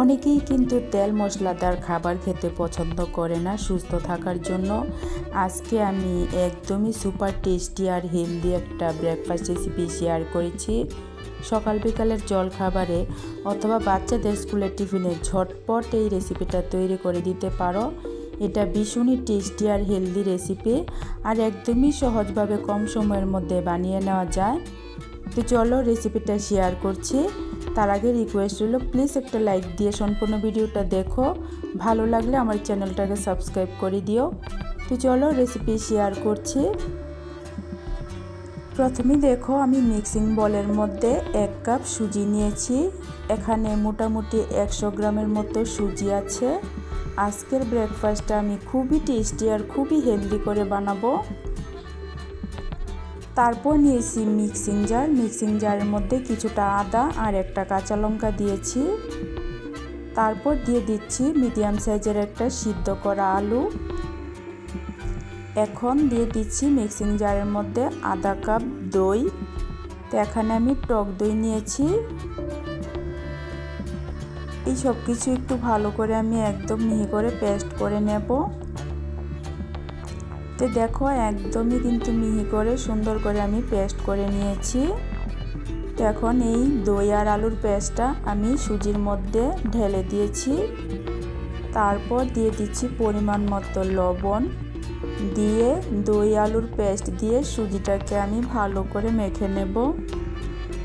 অনেকেই কিন্তু তেল মশলাদার খাবার খেতে পছন্দ করে না সুস্থ থাকার জন্য। আজকে আমি একদমই সুপার টেস্টি আর হেলদি একটা ব্রেকফাস্ট রেসিপি শেয়ার করেছি। সকাল বিকালের জল খাবারে অথবা বাচ্চাদের স্কুলের টিফিনে ঝটপট এই রেসিপিটা তৈরি করে দিতে পারো। এটা ভীষণই টেস্টি আর হেলদি রেসিপি আর একদমই সহজভাবে কম সময়ের মধ্যে বানিয়ে নেওয়া যায়। তো চলো রেসিপিটা শেয়ার করছি। তার আগে রিকোয়েস্ট হলো প্লিজ একটা লাইক দিয়ে সম্পূর্ণ ভিডিওটা দেখো। ভালো লাগলে আমার চ্যানেলটাকে সাবস্ক্রাইব করে দিও। তো চলো রেসিপি শেয়ার করছি। প্রথমে দেখো, আমি মিক্সিং বলের মধ্যে এক কাপ সুজি নিয়েছি। এখানে মোটামুটি একশো গ্রামের মতো সুজি আছে। আজকের ব্রেকফাস্টটা আমি খুবই টেস্টি আর খুবই হেলদি করে বানাবো। তারপর নিয়েছি মিক্সিং জার মিক্সিং জারের মধ্যে কিছুটা আদা আর একটা কাঁচা লঙ্কা দিয়েছি। তারপর দিয়ে দিচ্ছি মিডিয়াম সাইজের একটা সিদ্ধ করা আলু। এখন দিয়ে দিচ্ছি মিক্সিং জারের মধ্যে আধা কাপ দই। তো এখানে আমি টক দই নিয়েছি। এই সব কিছু একটু ভালো করে আমি একদম মিহি করে পেস্ট করে নেব। তো দেখো, একদমই কিন্তু মিহি করে সুন্দর করে আমি পেস্ট করে নিয়েছি। তো এখন এই দই আর আলুর পেস্টটা আমি সুজির মধ্যে ঢেলে দিয়েছি। তারপর দিয়ে দিচ্ছি পরিমাণ মতো লবণ। দিয়ে দই আলুর পেস্ট দিয়ে সুজিটাকে আমি ভালো করে মেখে নেব।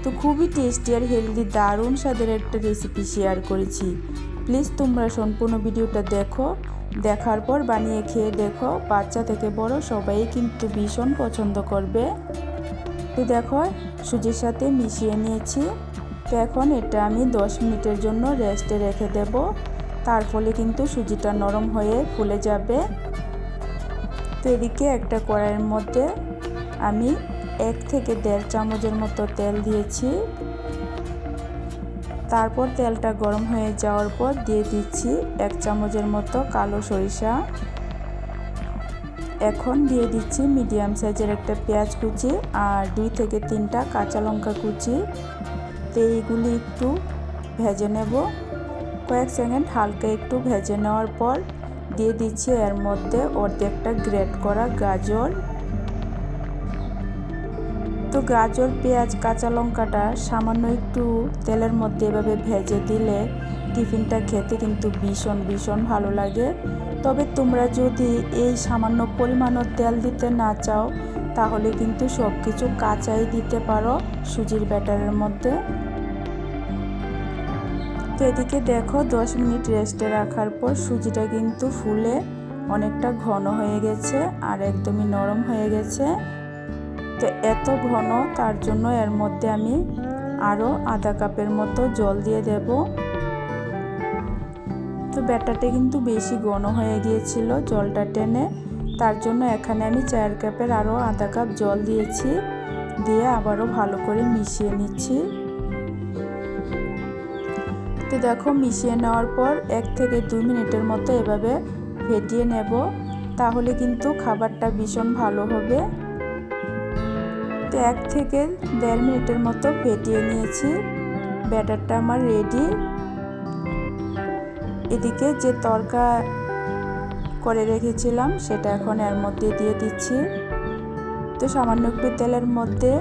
তো খুবই টেস্টি আর হেলদি, দারুণ স্বাদের একটা রেসিপি শেয়ার করেছি। প্লিজ তোমরা সম্পূর্ণ ভিডিওটা দেখো। দেখার পর বানিয়ে খেয়ে দেখো। বাচ্চা থেকে বড় সবাই কিন্তু ভীষণ পছন্দ করবে। তো দেখো, সুজির সাথে মিশিয়ে নিয়েছি। তো এখন এটা আমি 10 মিনিটের জন্য রেস্টে রেখে দেব। তার ফলে কিন্তু সুজিটা নরম হয়ে ফুলে যাবে। তো এদিকে একটা কড়াইয়ের মধ্যে আমি এক থেকে দেড় চামচের মতো তেল দিয়েছি। তারপর তেলটা গরম হয়ে যাওয়ার পর দিয়ে দিচ্ছি এক চামচের মতো কালো সরিষা। এখন দিয়ে দিচ্ছি মিডিয়াম সাইজের একটা পেঁয়াজ কুচি আর দুই থেকে তিনটা কাঁচা লঙ্কা কুচি। তো এইগুলি একটু ভেজে নেব। কয়েক সেকেন্ড হালকা একটু ভেজে নেওয়ার পর দিয়ে দিচ্ছি এর মধ্যে অর্ধেকটা গ্রেট করা গাজর। তো গাজর, পেঁয়াজ, কাঁচা লঙ্কাটা সামান্য একটু তেলের মধ্যে এভাবে ভেজে দিলে টিফিনটা খেতে কিন্তু ভীষণ ভীষণ ভালো লাগে। তবে তোমরা যদি এই সামান্য পরিমাণও তেল দিতে না চাও, তাহলে কিন্তু সব কিছু কাঁচাই দিতে পারো সুজির ব্যাটারের মধ্যে। তো এদিকে দেখো, দশ মিনিট রেস্টে রাখার পর সুজিটা কিন্তু ফুলে অনেকটা ঘন হয়ে গেছে আর একদমই নরম হয়ে গেছে। তো এত ঘন, তার জন্য এর মধ্যে আমি আরও আধা কাপের মতো জল দিয়ে দেব। তো ব্যাটারটা কিন্তু বেশি ঘন হয়ে গিয়েছিল জলটা টেনে। তার জন্য এখানে আমি চার কাপের আরও আধা কাপ জল দিয়েছি, দিয়ে আবারও ভালো করে মিশিয়ে নিচ্ছি। তো দেখো, মিশিয়ে নেওয়ার পর এক থেকে দুই মিনিটের মতো এভাবে ফেটিয়ে নেব, তাহলে কিন্তু খাবারটা ভীষণ ভালো হবে। তো এক থেকে দেড় মিনিটের মতো ফেটিয়ে নিয়েছি। ব্যাটারটা আমার রেডি এদিকে যে তরকা করে রেখেছিলাম, সেটা এখন এর মধ্যে দিয়ে দিচ্ছি। তো সামান্য একটু তেলের মধ্যে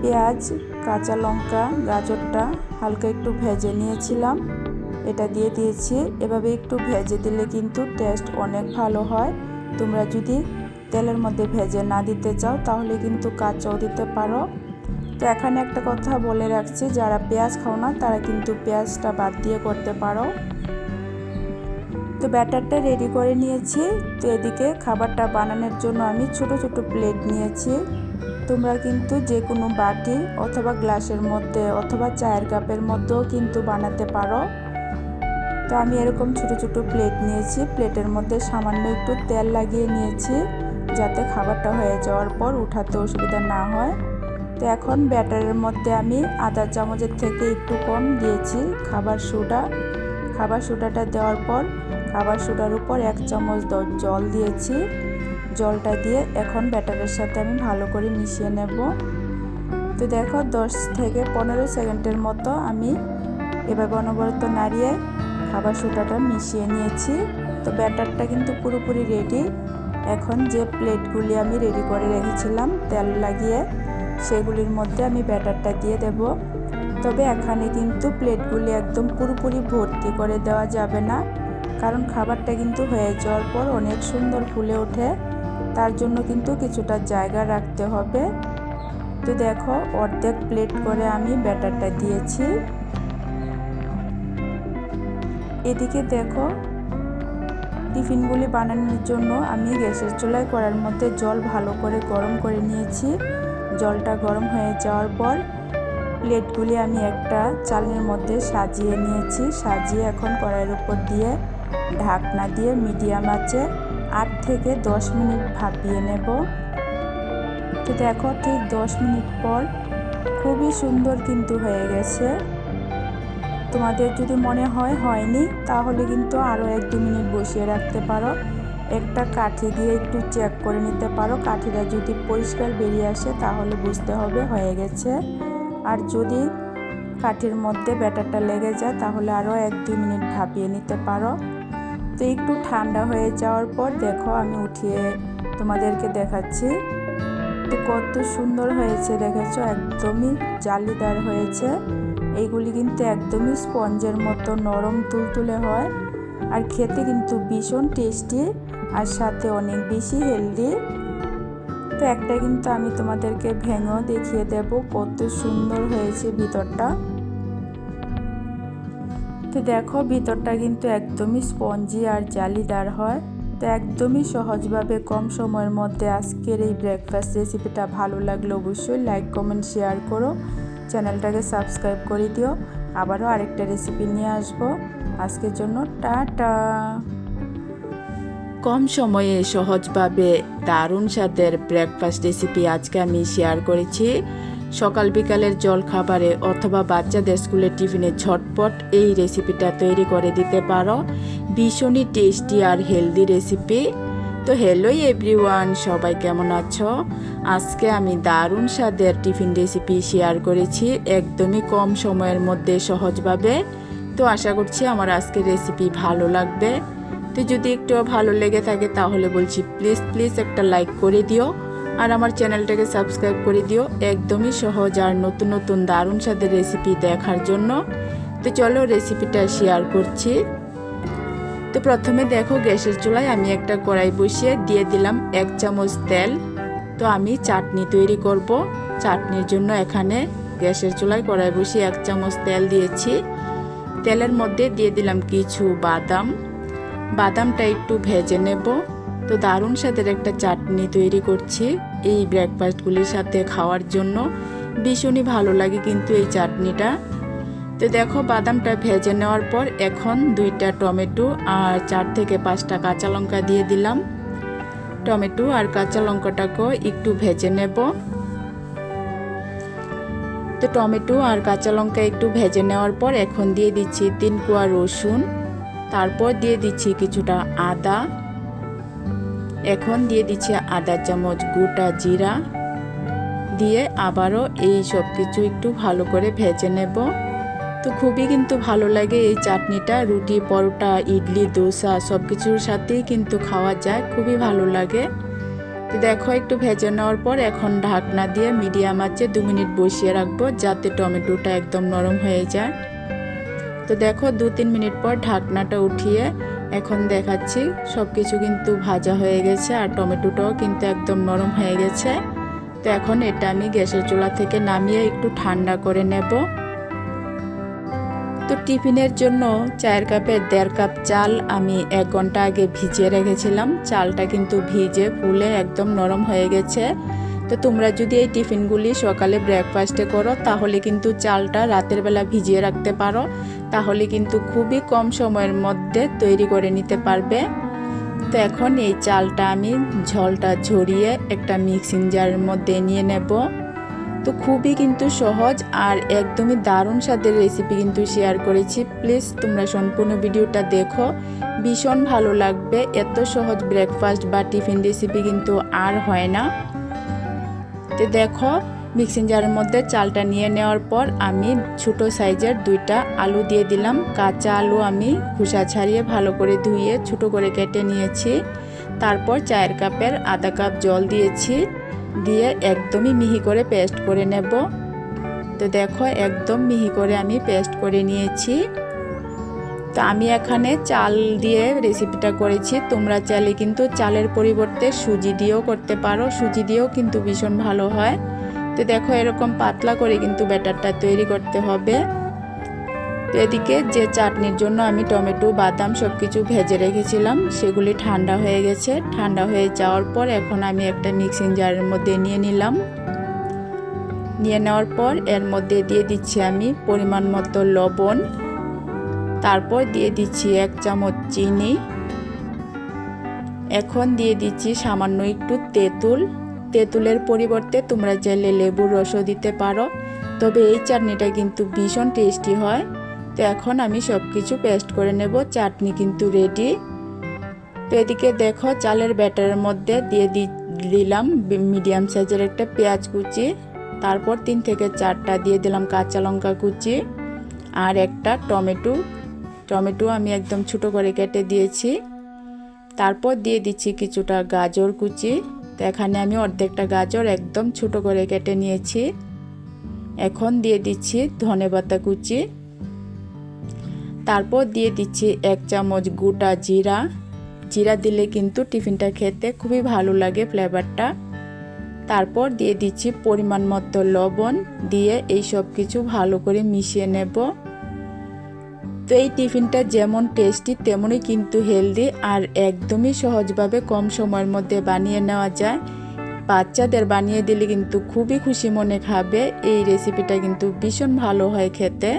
পেঁয়াজ, কাঁচা লঙ্কা, গাজরটা হালকা একটু ভেজে নিয়েছিলাম। এটা দিয়ে দিয়েছি। এভাবে একটু ভেজে দিলে কিন্তু টেস্ট অনেক ভালো হয়। তোমরা যদি তেলের মধ্যে ভেজে না দিতে চাও, তাহলে কিন্তু কাঁচাও দিতে পারো। তো এখানে একটা কথা বলে রাখছি, যারা পেঁয়াজ খাও না, তারা কিন্তু পেঁয়াজটা বাদ দিয়ে করতে পারো। তো ব্যাটারটা রেডি করে নিয়েছি। তো এদিকে খাবারটা বানানোর জন্য আমি ছোট ছোট প্লেট নিয়েছি। তোমরা কিন্তু যে কোনো বাটি অথবা গ্লাসের মধ্যে অথবা চায়ের কাপের মধ্যেও কিন্তু বানাতে পারো। তো আমি এরকম ছোট ছোট প্লেট নিয়েছি। প্লেটের মধ্যে সামান্য একটু তেল লাগিয়ে নিয়েছি। যাতে খাবারটা হয়ে যাওয়ার পর উঠাতে অসুবিধা না হয়। তো এখন ব্যাটারের মধ্যে আমি আধা চামচের থেকে একটু কম দিয়েছি। খাবার সোডা, খাবার সোডাটা দেওয়ার পর খাবার সোডার উপর এক চামচ জল দিয়েছি। জলটা দিয়ে এখন ব্যাটারের সাথে আমি ভালো করে মিশিয়ে নেব। তো দেখো দশ থেকে পনেরো সেকেন্ডের মতো আমি এভাবে অনবরত নাড়িয়ে খাবার সোটাটা মিশিয়ে নিয়েছি। তো ব্যাটারটা কিন্তু পুরোপুরি রেডি এখন যে প্লেটগুলি আমি রেডি করে রেখেছিলাম, তেল লাগিয়ে সেগুলির মধ্যে আমি ব্যাটারটা দিয়ে দেব। তবে এখানে কিন্তু প্লেটগুলি একদম পুরোপুরি ভর্তি করে দেওয়া যাবে না, কারণ খাবারটা কিন্তু হয়ে যাওয়ার পর অনেক সুন্দর ফুলে ওঠে। তার জন্য কিন্তু কিছুটা জায়গা রাখতে হবে। তো দেখো, অর্ধেক প্লেট করে আমি ব্যাটারটা দিয়েছি। এদিকে দেখো টিফিনগুলি বানানোর জন্য আমি গ্যাসের চুলায় করার মধ্যে জল ভালো করে গরম করে নিয়েছি। জলটা গরম হয়ে যাওয়ার পর প্লেটগুলি আমি একটা চালের মধ্যে সাজিয়ে নিয়েছি। সাজিয়ে এখন কড়াইয়ের উপর দিয়ে ঢাকনা দিয়ে মিডিয়াম আছে আট থেকে দশ মিনিট ভাপিয়ে নেব। তো দেখো ঠিক দশ মিনিট পর খুবই সুন্দর কিন্তু হয়ে গেছে। তোমাদের যদি মনে হয় হয়নি, তাহলে কিন্তু আরও এক দু মিনিট বসিয়ে রাখতে পারো। একটা কাঠি দিয়ে একটু চেক করে নিতে পারো। কাঠিটা যদি পরিষ্কার বেরিয়ে আসে, তাহলে বুঝতে হবে হয়ে গেছে। আর যদি কাঠির মধ্যে ব্যাটারটা লেগে যায়, তাহলে আরও এক দুই মিনিট ভাপিয়ে নিতে পারো। তো একটু ঠান্ডা হয়ে যাওয়ার পর দেখো, আমি উঠিয়ে তোমাদেরকে দেখাচ্ছি। তো কত সুন্দর হয়েছে, দেখেছ? একদমই জালিদার হয়েছে। এইগুলি কিন্তু একদমই স্পঞ্জের মতো নরম তুলতুলে হয় আর খেতে কিন্তু ভীষণ টেস্টি আর সাথে অনেক বেশি হেলদি। তো একটা কিন্তু আমি তোমাদেরকে ভেঙেও দেখিয়ে দেব কত সুন্দর হয়েছে ভিতরটা। তো দেখো ভিতরটা কিন্তু একদমই স্পঞ্জি আর জালিদার হয়। তো একদমই সহজভাবে কম সময়ের মধ্যে আজকের এই ব্রেকফাস্ট রেসিপিটা ভালো লাগলে অবশ্যই লাইক কমেন্ট শেয়ার করো। চ্যানেলটাকে সাবস্ক্রাইব করে দিও। আবারও আরেকটা রেসিপি নিয়ে আসব। আজকের জন্য টাটা। কম সময়ে সহজভাবে দারুণ স্বাদের ব্রেকফাস্ট রেসিপি আজকে আমি শেয়ার করেছি। সকাল বিকালের জল খাবারে অথবা বাচ্চাদের স্কুলের টিফিনে ঝটপট এই রেসিপিটা তৈরি করে দিতে পারো। ভীষণই টেস্টি আর হেলদি রেসিপি তো হ্যালো এভরিওয়ান সবাই কেমন আছো? আজকে আমি দারুণ স্বাদের টিফিন রেসিপি শেয়ার করেছি, একদমই কম সময়ের মধ্যে সহজভাবে। তো আশা করছি আমার আজকের রেসিপি ভালো লাগবে। তো যদি একটু ভালো লেগে থাকে তাহলে বলছি প্লিজ প্লিজ একটা লাইক করে দিও। আর আমার চ্যানেলটাকে সাবস্ক্রাইব করে দিও, একদমই সহজ আর নতুন নতুন দারুণ স্বাদের রেসিপি দেখার জন্য। তো চলো রেসিপিটা শেয়ার করছি। তো প্রথমে দেখো গ্যাসের চুলায় আমি একটা কড়াই বসিয়ে দিয়ে দিলাম এক চামচ তেল। তো আমি চাটনি তৈরি করব। চাটনির জন্য এখানে গ্যাসের চুলায় কড়াই বসিয়ে এক চামচ তেল দিয়েছি। তেলের মধ্যে দিয়ে দিলাম কিছু বাদাম। বাদামটা একটু ভেজে নেব। তো দারুণ স্বাদের একটা চাটনি তৈরি করছি এই ব্রেকফাস্টগুলির সাথে খাওয়ার জন্য। ভীষণই ভালো লাগে কিন্তু এই চাটনিটা। তো দেখো বাদামটা ভেজে নেওয়ার পর এখন দুইটা টমেটো আর চার থেকে পাঁচটা কাঁচা লঙ্কা দিয়ে দিলাম। টমেটো আর কাঁচা লঙ্কাটাকেও একটু ভেজে নেব। তো টমেটো আর কাঁচা লঙ্কা একটু ভেজে নেওয়ার পর এখন দিয়ে দিচ্ছি তিন কোয়া রসুন, তারপর দিয়ে দিচ্ছি কিছুটা আদা। এখন দিয়ে দিচ্ছি আদা চামচ গোটা জিরা। দিয়ে আবারও এই সব কিছু একটু ভালো করে ভেজে নেব। তো খুবই কিন্তু ভালো লাগে এই চাটনিটা। রুটি, পরোটা, ইডলি, দোসা সব কিছুর সাথেই কিন্তু খাওয়া যায়, খুবই ভালো লাগে। তো দেখো একটু ভেজে নেওয়ার পর এখন ঢাকনা দিয়ে মিডিয়াম আছে দু মিনিট বসিয়ে রাখব যাতে টমেটোটা একদম নরম হয়ে যায়। তো দেখো দু তিন মিনিট পর ঢাকনাটা উঠিয়ে এখন দেখাচ্ছি সব কিছু কিন্তু ভাজা হয়ে গেছে আর টমেটোটাও কিন্তু একদম নরম হয়ে গেছে। তো এখন এটা আমি গ্যাসের চুলা থেকে নামিয়ে একটু ঠান্ডা করে নেব। তো টিফিনের জন্য চায়ের কাপের দেড় কাপ চাল আমি এক ঘণ্টা আগে ভিজিয়ে রেখেছিলাম। চালটা কিন্তু ভিজে ফুলে একদম নরম হয়ে গেছে। তো তোমরা যদি এই টিফিনগুলি সকালে ব্রেকফাস্টে করো, তাহলে কিন্তু চালটা রাতের বেলা ভিজিয়ে রাখতে পারো। তাহলে কিন্তু খুবই কম সময়ের মধ্যে তৈরি করে নিতে পারবে। তো এখন এই চালটা আমি ঝলটা ঝরিয়ে একটা মিক্সিং জারের মধ্যে নিয়ে নেব। তো খুবই কিন্তু সহজ আর একদমই দারুণ স্বাদের রেসিপি কিন্তু শেয়ার করেছি। প্লিজ তোমরা সম্পূর্ণ ভিডিওটা দেখো। ভীষণ ভালো লাগবে। এত সহজ ব্রেকফাস্ট বা টিফিন রেসিপি কিন্তু আর হয় না। তো দেখো মিক্সিং জারের মধ্যে চালটা নিয়ে নেওয়ার পর আমি ছোট সাইজের দুইটা আলু দিয়ে দিলাম। কাঁচা আলু আমি খোসা ছাড়িয়ে ভালো করে ধুয়ে ছোট করে কেটে নিয়েছি। তারপর চায়ের কাপের আধা কাপ জল দিয়েছি। দিয়ে একদমই মিহি করে পেস্ট করে নেব। তো দেখো একদম মিহি করে আমি পেস্ট করে নিয়েছি। তো আমি এখানে চাল দিয়ে রেসিপিটা করেছি। তোমরা চাইলে কিন্তু চালের পরিবর্তে সুজি দিয়েও করতে পারো। সুজি দিয়েও কিন্তু ভীষণ ভালো হয়। তো দেখো এরকম পাতলা করে কিন্তু ব্যাটারটা তৈরি করতে হবে। তো এদিকে যে চাটনির জন্য আমি টমেটো, বাদাম সব কিছু ভেজে রেখেছিলাম, সেগুলি ঠান্ডা হয়ে গেছে। ঠান্ডা হয়ে যাওয়ার পর এখন আমি একটা মিক্সিং জারের মধ্যে নিয়ে নিলাম। নিয়ে নেওয়ার পর এর মধ্যে দিয়ে দিচ্ছি আমি পরিমাণ মতো লবণ। তারপর দিয়ে দিচ্ছি এক চামচ চিনি। এখন দিয়ে দিচ্ছি সামান্য একটু তেঁতুল। তেঁতুলের পরিবর্তে তোমরা চাইলে লেবুর রসও দিতে পারো। তবে এই চাটনিটা কিন্তু ভীষণ টেস্টি হয়। তো এখন আমি সব কিছু পেস্ট করে নেব, চাটনি কিন্তু রেডি তো এদিকে দেখো চালের ব্যাটারের মধ্যে দিয়ে দিলাম মিডিয়াম সাইজের একটা পেঁয়াজ কুচি, তারপর তিন থেকে চারটা দিয়ে দিলাম কাঁচা লঙ্কা কুচি আর একটা টমেটো। টমেটো আমি একদম ছোটো করে কেটে দিয়েছি। তারপর দিয়ে দিচ্ছি কিছুটা গাজর কুচি। তো এখানে আমি অর্ধেকটা গাজর একদম ছোট করে কেটে নিয়েছি। এখন দিয়ে দিচ্ছি ধনেপাতা কুচি। তারপর দিয়ে দিচ্ছি এক চামচ গোটা জিরা। জিরা দিলে কিন্তু টিফিনটা খেতে খুবই ভালো লাগে ফ্লেভারটা তারপর দিয়ে দিচ্ছি পরিমাণ মতো লবণ দিয়ে এই সব কিছু ভালো করে মিশিয়ে নেব। তো এই টিফিনটা যেমন টেস্টি তেমনই কিন্তু হেলদি আর একদমই সহজভাবে কম সময়ের মধ্যে বানিয়ে নেওয়া যায়। বাচ্চাদের বানিয়ে দিলে কিন্তু খুবই খুশি মনে খাবে। এই রেসিপিটা কিন্তু ভীষণ ভালো হয় খেতে।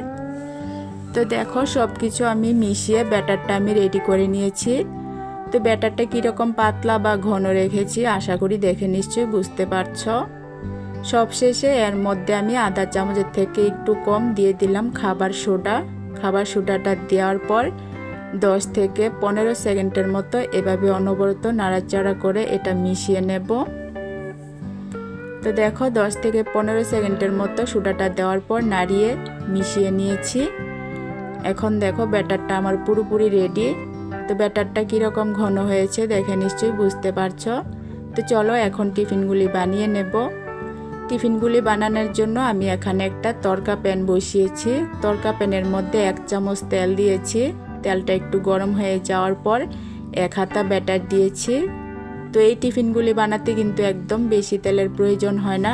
তো দেখো সব কিছু আমি মিশিয়ে ব্যাটারটা আমি রেডি করে নিয়েছি। তো ব্যাটারটা কীরকম পাতলা বা ঘন রেখেছি, আশা করি দেখে নিশ্চয়ই বুঝতে পারছ। সবশেষে এর মধ্যে আমি আধা চামচের থেকে একটু কম দিয়ে দিলাম খাবার সোডা। খাবার সোডাটা দেওয়ার পর 10 থেকে পনেরো সেকেন্ডের মতো এভাবে অনবরত নাড়াচাড়া করে এটা মিশিয়ে নেব। তো দেখো 10 থেকে পনেরো সেকেন্ডের মতো সোডাটা দেওয়ার পর নাড়িয়ে মিশিয়ে নিয়েছি। এখন দেখো ব্যাটারটা আমার পুরোপুরি রেডি তো ব্যাটারটা কীরকম ঘন হয়েছে দেখে নিশ্চয়ই বুঝতে পারছ। তো চলো এখন টিফিনগুলি বানিয়ে নেব। টিফিনগুলি বানানোর জন্য আমি এখানে একটা তরকা প্যান বসিয়েছি। তরকা প্যানের মধ্যে এক চামচ তেল দিয়েছি। তেলটা একটু গরম হয়ে যাওয়ার পর এক হাতা ব্যাটার দিয়েছি। তো এই টিফিনগুলি বানাতে কিন্তু একদম বেশি তেলের প্রয়োজন হয় না।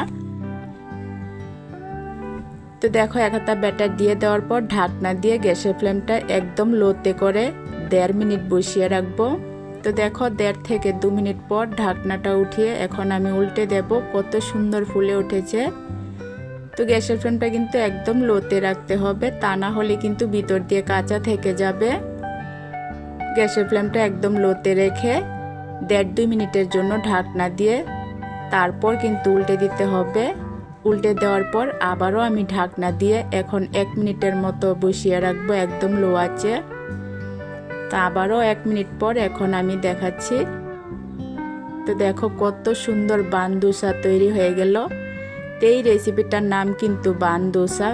তো দেখো, এক হাতা ব্যাটার দিয়ে দেওয়ার পর ঢাকনা দিয়ে গ্যাসের ফ্লেমটা একদম লোতে করে দেড় মিনিট বসিয়ে রাখব। তো দেখো, দেড় থেকে দু মিনিট পর ঢাকনাটা উঠিয়ে এখন আমি উল্টে দেব, কত সুন্দর ফুলে উঠেছে। তো গ্যাসের ফ্লেমটা কিন্তু একদম লোতে রাখতে হবে, তা না হলে কিন্তু ভিতর দিয়ে কাঁচা থেকে যাবে। গ্যাসের ফ্লেমটা একদম লোতে রেখে দেড় দুই মিনিটের জন্য ঢাকনা দিয়ে তারপর কিন্তু উল্টে দিতে হবে। উল্টে দেওয়ার পর আবারও আমি ঢাকনা দিয়ে এখন এক মিনিটের মতো বসিয়ে রাখব একদম লো আছে তা আবারও এক মিনিট পর এখন আমি দেখাচ্ছি। তো দেখো কত সুন্দর বান দোসা তৈরি হয়ে গেল। এই রেসিপিটার নাম কিন্তু বান দোসা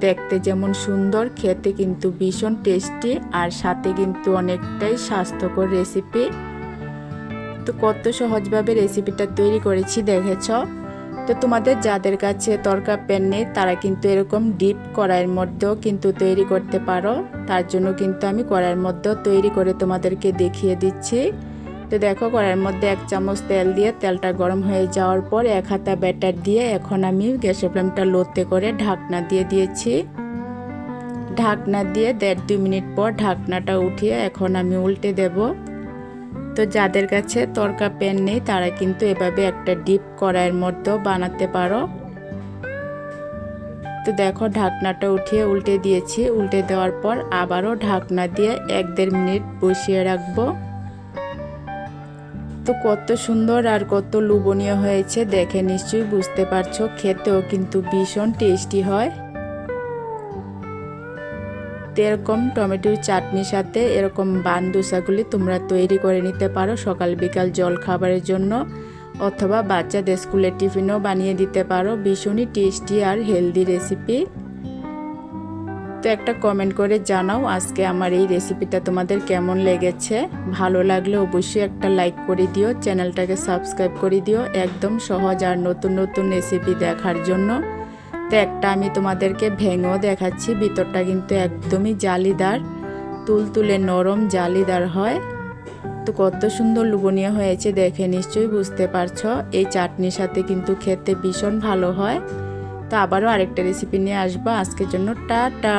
দেখতে যেমন সুন্দর, খেতে কিন্তু ভীষণ টেস্টি আর সাথে কিন্তু অনেকটাই স্বাস্থ্যকর রেসিপি। তো কত সহজভাবে রেসিপিটা তৈরি করেছি, দেখেছ? তো তোমাদের যাদের কাছে তরকা প্যান নেই, তারা কিন্তু এরকম ডিপ কড়াইয়ের মধ্যেও কিন্তু তৈরি করতে পারো। তার জন্য কিন্তু আমি কড়াইয়ের মধ্যেও তৈরি করে তোমাদেরকে দেখিয়ে দিচ্ছি। তো দেখো, কড়াইয়ের মধ্যে এক চামচ তেল দিয়ে তেলটা গরম হয়ে যাওয়ার পর এক হাতা ব্যাটার দিয়ে এখন আমি গ্যাসের ফ্লেমটা লোতে করে ঢাকনা দিয়ে দিয়েছি। ঢাকনা দিয়ে দেড় দুই মিনিট পর ঢাকনাটা উঠিয়ে এখন আমি উল্টে দেবো। তো যাদের কাছে তরকা প্যান নেই, তারা কিন্তু এভাবে একটা ডিপ কড়াইয়ের মধ্যেও বানাতে পারো। তো দেখো, ঢাকনাটা উঠিয়ে উল্টে দিয়েছি। উল্টে দেওয়ার পর আবারও ঢাকনা দিয়ে এক দেড় মিনিট বসিয়ে রাখব। তো কত সুন্দর আর কত লুবনীয় হয়েছে, দেখে নিশ্চয়ই বুঝতে পারছ। খেতেও কিন্তু ভীষণ টেস্টি হয়। তো এরকম টমেটোর চাটনির সাথে এরকম বান দোসাগুলি তোমরা তৈরি করে নিতে পারো সকাল, বিকাল জল খাবারের জন্য। অথবা বাচ্চাদের স্কুলের টিফিনও বানিয়ে দিতে পারো। ভীষণই টেস্টি আর হেলদি রেসিপি। তো একটা কমেন্ট করে জানাও আজকে আমার এই রেসিপিটা তোমাদের কেমন লেগেছে। ভালো লাগলে অবশ্যই একটা লাইক করে দিও, চ্যানেলটাকে সাবস্ক্রাইব করে দিও। একদম সহজ আর নতুন নতুন রেসিপি দেখার জন্য। তো একটা আমি তোমাদেরকে ভেঙেও দেখাচ্ছি, ভিতরটা কিন্তু একদমই জালিদার, তুলতুলে নরম জালিদার হয়। তো কত সুন্দর লুবনীয় হয়েছে, দেখে নিশ্চয়ই বুঝতে পারছ। এই চাটনির সাথে কিন্তু খেতে ভীষণ ভালো হয়। তো আবারও আরেকটা রেসিপি নিয়ে আসব। আজকের জন্য টাটা!